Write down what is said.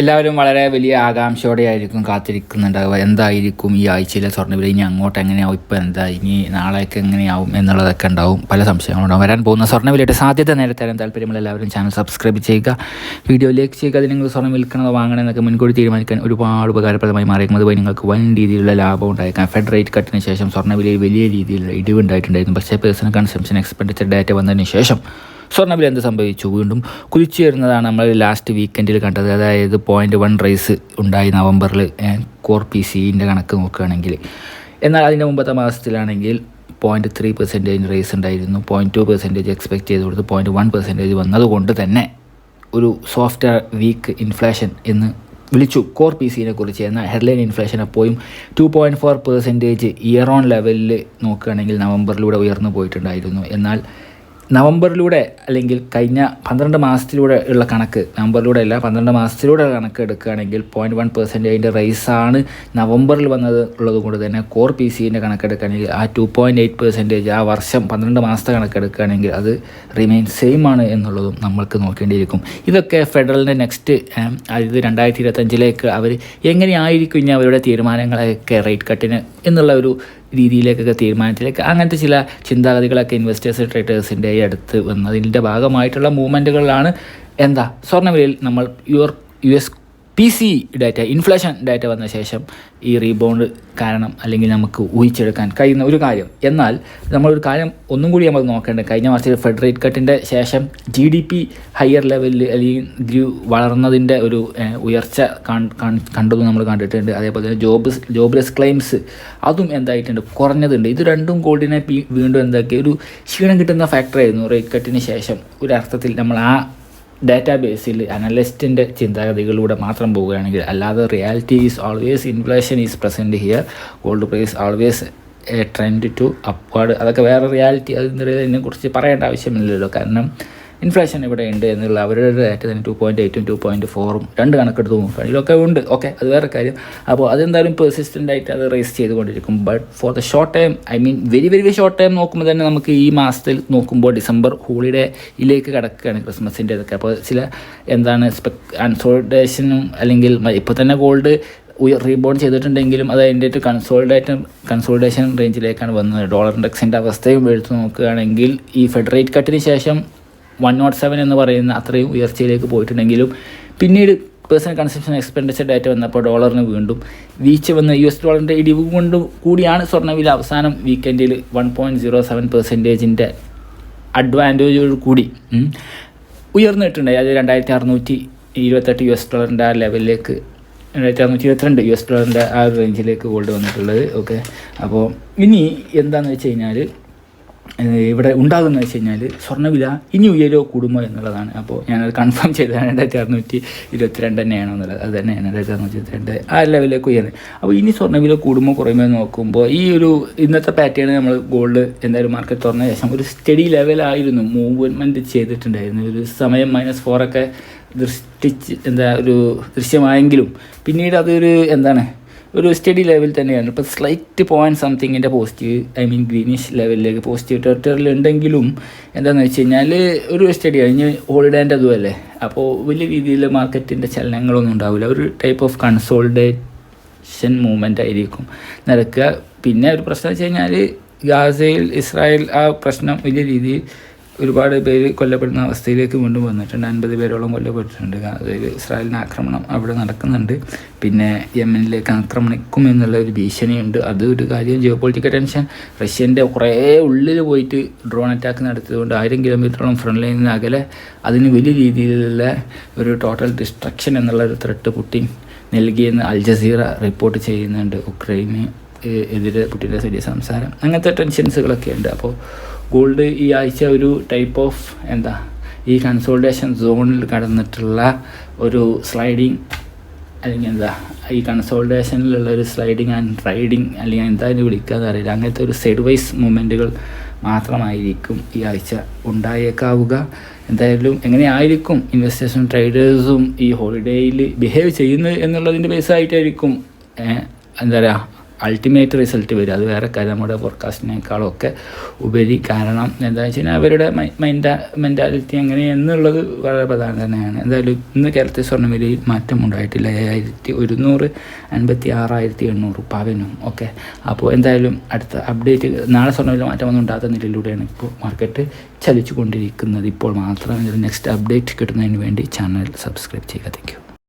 എല്ലാവരും വളരെ വലിയ ആകാംക്ഷയോടെ ആയിരിക്കും കാത്തിരിക്കുന്നുണ്ടാവുക. എന്തായിരിക്കും ഈ ആഴ്ചയിലെ സ്വർണവില? ഇനി അങ്ങോട്ട് എങ്ങനെയാവും? ഇപ്പോൾ എന്താ? ഇനി നാളേക്ക് എങ്ങനെയാവും എന്നുള്ളതൊക്കെ ഉണ്ടാവും. പല സംശയങ്ങളുണ്ടാവും വരാൻ പോകുന്ന സ്വർണവിലയുടെ സാധ്യത നേരത്തെ തരാൻ താല്പര്യമുള്ള എല്ലാവരും ചാനൽ സബ്സ്ക്രൈബ് ചെയ്യുക. വീഡിയോ ലൈക്ക് ചെയ്യുക. അത് നിങ്ങൾ സ്വർണം വിൽക്കണതോ വാങ്ങണമെന്നൊക്കെ മുൻകൂട്ടി തീരുമാനിക്കാൻ ഒരുപാട് ഉപകാരപ്രദമായി മാറിയേക്കും. അതുവഴി നിങ്ങൾക്ക് വൻ രീതിയിലുള്ള ലാഭം ഉണ്ടായേക്കാം. ഫെഡ് റേറ്റ് കട്ടിന് ശേഷം സ്വർണവിലയിൽ വലിയ രീതിയിലുള്ള ഇടിവുണ്ടായിട്ടുണ്ടായിരുന്നു പക്ഷേ പേഴ്സണൽ കൺസംഷൻ എക്സ്പെൻഡിച്ചർ ഡാറ്റ വന്നതിന് ശേഷം സ്വർണവില എന്ത് സംഭവിച്ചു? വീണ്ടും കുതിച്ചു വരുന്നതാണ് നമ്മൾ ലാസ്റ്റ് വീക്കെൻഡിൽ കണ്ടത്. അതായത് പോയിന്റ് വൺ റൈസ് ഉണ്ടായി നവംബറിൽ കോർ പി സിന്റെ കണക്ക് നോക്കുകയാണെങ്കിൽ. എന്നാൽ അതിന്റെ മുമ്പത്തെ മാസത്തിലാണെങ്കിൽ പോയിന്റ് ത്രീ പെർസെന്റേജ് റൈസ് ഉണ്ടായിരുന്നു. പോയിന്റ് ടു പെർസെന്റേജ് എക്സ്പെക്ട് ചെയ്ത് കൊടുത്ത് പോയിന്റ് വൺ പെർസെന്റേജ് വന്നതുകൊണ്ട് തന്നെ ഒരു സോഫ്റ്റ് വീക്ക് ഇൻഫ്ലേഷൻ എന്ന് വിളിച്ചു. കോർ പി സിനെ കുറിച്ച് എന്നാൽ ഹെഡ്ലൈൻ ഇൻഫ്ലേഷൻ അപ്പോഴും two point four percentage year on ലെവലിൽ നോക്കുകയാണെങ്കിൽ നവംബറിലൂടെ ഉയർന്നു പോയിട്ടുണ്ടായിരുന്നു. എന്നാൽ നവംബറിലൂടെ അല്ലെങ്കിൽ കഴിഞ്ഞ പന്ത്രണ്ട് മാസത്തിലൂടെ ഉള്ള കണക്ക് നവംബറിലൂടെ അല്ല പന്ത്രണ്ട് മാസത്തിലൂടെ കണക്ക് എടുക്കുകയാണെങ്കിൽ പോയിന്റ് വൺ പെർസെന്റേജിന്റെ റൈസാണ് നവംബറിൽ വന്നത് ഉള്ളത് കൊണ്ട് തന്നെ കോർ പി സിന്റെ കണക്കെടുക്കുകയാണെങ്കിൽ ആ ടു പോയിന്റ് എയ്റ്റ് പെർസെന്റേജ് ആ വർഷം പന്ത്രണ്ട് മാസത്തെ കണക്കെടുക്കുകയാണെങ്കിൽ അത് റിമെയിൻ സെയിം ആണ് എന്നുള്ളതും നമ്മൾക്ക് നോക്കേണ്ടിയിരിക്കും. ഇതൊക്കെ ഫെഡറലിന്റെ നെക്സ്റ്റ് അതായത് രണ്ടായിരത്തി ഇരുപത്തഞ്ചിലേക്ക് അവർ എങ്ങനെയായിരിക്കും ഇനി അവരുടെ തീരുമാനങ്ങളൊക്കെ റേറ്റ് കട്ടിന് എന്നുള്ള ഒരു രീതിയിലേക്കൊക്കെ തീരുമാനത്തിലേക്ക് അങ്ങനത്തെ ചില ചിന്താഗതികളൊക്കെ ഇൻവെസ്റ്റേഴ്സ് ട്രേഡേഴ്സിന്റെ അടുത്ത് വന്നതിന്റെ ഭാഗമായിട്ടുള്ള മൂവ്മെന്റുകളിലാണ് എന്താ? സ്വർണവിലയിൽ നമ്മൾ your U S P C data inflation data വന്ന ശേഷം ഈ റീബൗണ്ട് കാരണം അല്ലെങ്കിൽ നമുക്ക് ഊഹിച്ചെടുക്കാൻ കഴിയുന്ന ഒരു കാര്യം. എന്നാൽ നമ്മളൊരു കാര്യം ഒന്നും കൂടി നമ്മൾ നോക്കേണ്ടത് കഴിഞ്ഞ മാസത്തിൽ ഫെഡ് റേറ്റ് കട്ടിന്റെ ശേഷം ജി ഡി പി ഹയർ ലെവലിൽ അല്ലെങ്കിൽ വളർന്നതിന്റെ ഒരു ഉയർച്ച കണ്ടതും നമ്മൾ കണ്ടിട്ടുണ്ട്. അതേപോലെ തന്നെ ജോബ് ജോബ്ലെസ് ക്ലെയിംസ് അതും എന്തായിട്ടുണ്ട്? കുറഞ്ഞതുണ്ട്. ഇത് രണ്ടും കോർഡിനേറ്റ് വീണ്ടും എന്താക്കി? ഒരു ക്ഷീണം കിട്ടുന്ന ഫാക്ടറായിരുന്നു റേറ്റ് കട്ടിന് ശേഷം. ഒരു അർത്ഥത്തിൽ നമ്മൾ ആ ഡാറ്റാബേസിൽ അനലിസ്റ്റിന്റെ ചിന്താഗതികളിലൂടെ മാത്രം പോവുകയാണെങ്കിൽ അല്ലാതെ reality is always inflation is present here gold price always a trend to upward. അതൊക്കെ വേറെ റിയാലിറ്റി അതിനെ കുറിച്ച് പറയേണ്ട ആവശ്യമില്ലല്ലോ. കാരണം ഇൻഫ്ലേഷൻ ഇവിടെ ഉണ്ട് എന്നുള്ള അവരുടെ ഡാറ്റ തന്നെ ടു പോയിന്റ് എയ്റ്റും ടു പോയിന്റ് ഫോറും രണ്ട് കണക്കെടുത്ത് നോക്കുകയാണ് ഇതിലൊക്കെ ഉണ്ട്. ഓക്കെ അത് വേറെ കാര്യം. അപ്പോൾ അതെന്തായാലും പെർസിസ്റ്റന്റ് ആയിട്ട് അത് റേസ് ചെയ്തുകൊണ്ടിരിക്കും. But for the short time I mean very very short time നോക്കുമ്പോൾ തന്നെ നമുക്ക് ഈ മാസത്തിൽ നോക്കുമ്പോൾ ഡിസംബർ ഹോളിഡേയിലേക്ക് കിടക്കുകയാണ് ക്രിസ്മസിന്റെ ഇതൊക്കെ. അപ്പോൾ ചില എന്താണ് സ്പെക് അൺസോൾഡേഷനും അല്ലെങ്കിൽ ഇപ്പോൾ തന്നെ ഗോൾഡ് റീബോണ്ട് ചെയ്തിട്ടുണ്ടെങ്കിലും അത് അതിന്റെ ഒരു കൺസോൾഡേറ്റ് കൺസോൾഡേഷൻ റേഞ്ചിലേക്കാണ് വന്നത്. ഡോളർ ഇൻഡെക്സിന്റെ അവസ്ഥയും എടുത്തു നോക്കുകയാണെങ്കിൽ ഈ ഫെഡറേറ്റ് കട്ടിന് ശേഷം വൺ നോട്ട് സെവൻ എന്ന് പറയുന്ന അത്രയും ഉയർച്ചയിലേക്ക് പോയിട്ടുണ്ടെങ്കിലും പിന്നീട് പേഴ്സണൽ കൺസംഷൻ എക്സ്പെൻഡിച്ചർ ഡാറ്റ വന്നപ്പോൾ ഡോളറിന് വീണ്ടും വീഴ്ച വന്ന യു എസ് ഡോളറിന്റെ ഇടിവ് കൊണ്ട് കൂടിയാണ് സ്വർണവില അവസാനം വീക്കെൻഡിൽ വൺ പോയിന്റ് സീറോ സെവൻ പെർസെന്റേജിന്റെ അഡ്വാന്റേജോട് കൂടി. ഉയർന്നിട്ടുണ്ടായി ഉയർന്നിട്ടുണ്ട്. അതായത് രണ്ടായിരത്തി അറുന്നൂറ്റി ഇരുപത്തെട്ട് യു എസ് ഡോളറിന്റെ ആ ലെവലിലേക്ക് രണ്ടായിരത്തി അറുന്നൂറ്റി ഇരുപത്തിരണ്ട് യു എസ് ഡോളറിന്റെ ആ റേഞ്ചിലേക്ക് ഗോൾഡ് വന്നിട്ടുള്ളത്. ഓക്കെ അപ്പോൾ ഇനി എന്താണെന്ന് വെച്ച് കഴിഞ്ഞാൽ ഇവിടെ ഉണ്ടാകുന്നത് വെച്ച് കഴിഞ്ഞാൽ സ്വർണവില ഇനി ഉയരോ കൂടുമോ എന്നുള്ളതാണ്. അപ്പോൾ ഞാനത് കൺഫേം ചെയ്തതാണ്. രണ്ടായിരത്തി അറുന്നൂറ്റി ഇരുപത്തിരണ്ട് തന്നെയാണോ എന്നുള്ളത്. അത് തന്നെയാണ് രണ്ടായിരത്തി അറുന്നൂറ്റി ഇരുപത്തിരണ്ട് ആ ലെവലിലേക്ക് ഉയരുന്നത്. അപ്പോൾ ഇനി സ്വർണവില കൂടുമോ കുറയുമോ നോക്കുമ്പോൾ ഈ ഒരു ഇന്നത്തെ പാറ്റേൺ നമ്മൾ ഗോൾഡ് എന്തായാലും മാർക്കറ്റ് തുറന്ന ശേഷം ഒരു സ്റ്റഡി ലെവലായിരുന്നു മൂവ്മെന്റ് ചെയ്തിട്ടുണ്ടായിരുന്നു. ഒരു സമയം മൈനസ് ഫോറൊക്കെ ദൃഷ്ടിച്ച് എന്താ ഒരു ദൃശ്യമായെങ്കിലും പിന്നീട് അതൊരു എന്താണ് ഒരു സ്റ്റഡി ലെവൽ തന്നെയാണ്. ഇപ്പോൾ സ്ലൈറ്റ് പോയിന്റ് സംതിങ്ങിന്റെ പോസിറ്റീവ് ഐ മീൻ ഗ്രീനിഷ് ലെവലിലേക്ക് പോസിറ്റീവ് ടെറിട്ടറിൽ ഉണ്ടെങ്കിലും എന്താണെന്ന് വെച്ച് കഴിഞ്ഞാൽ ഒരു സ്റ്റഡി കഴിഞ്ഞ് ഹോളിഡേന്റെ അതുമല്ലേ അപ്പോൾ വലിയ രീതിയിൽ മാർക്കറ്റിന്റെ ചലനങ്ങളൊന്നും ഉണ്ടാവില്ല ഒരു ടൈപ്പ് ഓഫ് കൺസോൾഡേഷൻ മൂവ്മെന്റ് ആയിരിക്കും നടക്കുക. പിന്നെ ഒരു പ്രശ്നം വെച്ച് കഴിഞ്ഞാൽ ഗാസയിൽ ഇസ്രായേൽ ആ പ്രശ്നം വലിയ രീതിയിൽ ഒരുപാട് പേര് കൊല്ലപ്പെടുന്ന അവസ്ഥയിലേക്ക് വീണ്ടും വന്നിട്ടുണ്ട്. അൻപത് പേരോളം കൊല്ലപ്പെട്ടിട്ടുണ്ട്. അതായത് ഇസ്രായേലിന് ആക്രമണം അവിടെ നടക്കുന്നുണ്ട്. പിന്നെ യമനിലേക്ക് ആക്രമണിക്കും എന്നുള്ള ഒരു ഭീഷണിയുണ്ട്. അത് ഒരു കാര്യം ജിയോ പൊളിറ്റിക്കൽ ടെൻഷൻ റഷ്യന്റെ കുറേ ഉള്ളിൽ പോയിട്ട് ഡ്രോൺ അറ്റാക്ക് നടത്തിയതുകൊണ്ട് ആയിരം കിലോമീറ്ററോളം ഫ്രണ്ട് ലൈനിൽ നിന്ന് അകലെ അതിന് വലിയ രീതിയിലുള്ള ഒരു ടോട്ടൽ ഡിസ്ട്രക്ഷൻ എന്നുള്ള ഒരു ത്രെട്ട് പുട്ടിൻ നൽകിയെന്ന് അൽ ജസീറ റിപ്പോർട്ട് ചെയ്യുന്നുണ്ട്. ഉക്രൈന് എതിരെ പുട്ടിന്റെ വലിയ സംസാരം. അങ്ങനത്തെ ടെൻഷൻസുകളൊക്കെ ഉണ്ട് അപ്പോൾ ഗോൾഡ് ഈ ആഴ്ച ഒരു ടൈപ്പ് ഓഫ് എന്താ ഈ കൺസോൾട്ടേഷൻ സോണിൽ കടന്നിട്ടുള്ള ഒരു സ്ലൈഡിങ് അല്ലെങ്കിൽ എന്താ ഈ കൺസോൾട്ടേഷനിലുള്ള ഒരു സ്ലൈഡിങ് ആൻഡ് റൈഡിങ് അല്ലെങ്കിൽ എന്താ അതിന് വിളിക്കുക അറിയില്ല. അങ്ങനത്തെ ഒരു സൈഡ് വൈസ് മൂവ്മെന്റുകൾ മാത്രമായിരിക്കും ഈ ആഴ്ച ഉണ്ടായേക്കാവുക. എന്തായാലും എങ്ങനെയായിരിക്കും ഇൻവെസ്റ്റേഴ്സും ട്രേഡേഴ്സും ഈ ഹോളിഡേയിൽ ബിഹേവ് ചെയ്യുന്നത് എന്നുള്ളതിന്റെ ബേസായിട്ടായിരിക്കും എന്താ പറയുക അൾട്ടിമേറ്റ് റിസൾട്ട് വരും. അത് വേറെ കാര്യം. നമ്മുടെ ഫോർകാസ്റ്റിനേക്കാളൊക്കെ ഉപരി കാരണം എന്താ വെച്ച് കഴിഞ്ഞാൽ അവരുടെ മൈൻഡ് മെന്റാലിറ്റി എങ്ങനെ എന്നുള്ളത് വളരെ പ്രധാനം തന്നെയാണ്. എന്തായാലും ഇന്ന് കേരളത്തിൽ സ്വർണവിലയിൽ മാറ്റം ഉണ്ടായിട്ടില്ല. ഏഴായിരത്തി ഒരുന്നൂറ് അൻപത്തി ആറായിരത്തി എണ്ണൂറ് പവനും. ഓക്കെ. അപ്പോൾ എന്തായാലും അടുത്ത അപ്ഡേറ്റ് നാളെ സ്വർണവില മാറ്റമൊന്നും ഉണ്ടാകാത്ത നിലയിലൂടെയാണ് ഇപ്പോൾ മാർക്കറ്റ് ചലിച്ചു കൊണ്ടിരിക്കുന്നത് ഇപ്പോൾ മാത്രം. നെക്സ്റ്റ് അപ്ഡേറ്റ് കിട്ടുന്നതിന് വേണ്ടി ചാനൽ സബ്സ്ക്രൈബ് ചെയ്യുക. താങ്ക്